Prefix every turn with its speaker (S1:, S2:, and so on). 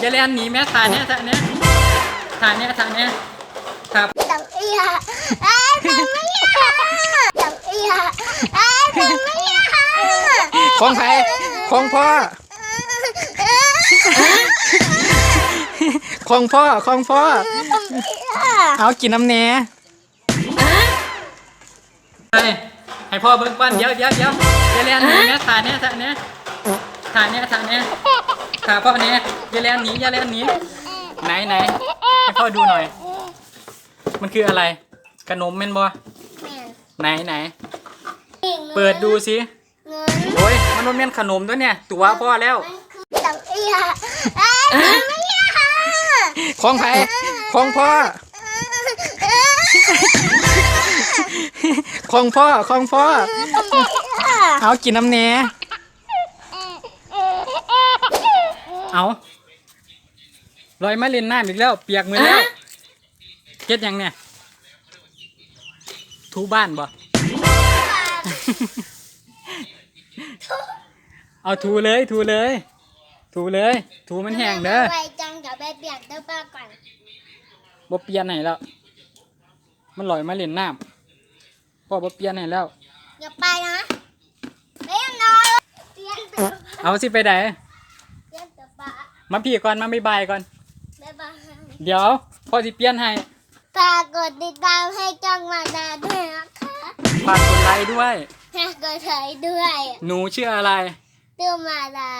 S1: อย่าแลนหนีแม่ถ่านเนี้ยถ่านเนี้ยถ่านเนี้ยถ่านเนี้ยครับ
S2: จังอียไอ้จังไม่ยาจังอียไอ้จังไม่ยา
S1: ของใครของพ่อของพ่อของพ่อ เอากินน้ำเนี้ยไปให้พ่อเบิ้งปั้นเดี๋ยวเดี๋ยวเดี๋ยวอย่าแลนหนีแม่ถ่านเนี้ยถ่านเนี้ยถ่านเนี้ยถ่านเนี้ย หาพ่อเนี้ยยาแลนหนี้ยาแลนหนี้ไหนไหนให้พ่อดูหน่อย มันคืออะไร ขนมเม่นบัวไหนไหน เปิดดูสิโอ้ยมันนนเม่นขนมด้วยเนี่ย ตัวพ่อแล้วของใครของพ่อของพ่อของพ่อ เอากินน้ำเน้ เอาลอยมาเล่นน้ำอีกแล้ว เปียกมือแล้วเก็ดหยังเนี่ย ทูบ้านบ่ เอาทูเลยทูเลยทูเลยทูมันแห้งเด้อ
S2: ไวจังเดี๋ยวไปเปลี่ยนเสื้อผ้าก่อน
S1: บ่เปลี่ยนให้แล้ว มันลอยมาเล่นน้ำพ่อบ่เปลี่ยนให้แล้ว
S2: อย่าไปนะเปลี่ยนหน่อยเปลี่ยนเสื้อผ้า
S1: เอาสิไปไหน
S2: เปลี่ยนเสื้อผ้า
S1: มาพี่ก่อนมาบ๊ายบายก่อน
S2: บ๊ายบาย
S1: เดี๋ยวพ่อสิเปลี่ยนให้
S2: ฝากกดติดตามให้จ้องมาดาด้วยนะคะ
S1: ฝากกดไลค์ด้วย
S2: ฝากกดไลค์ด้วย
S1: หนูชื่ออะไร
S2: เตื้อมาดา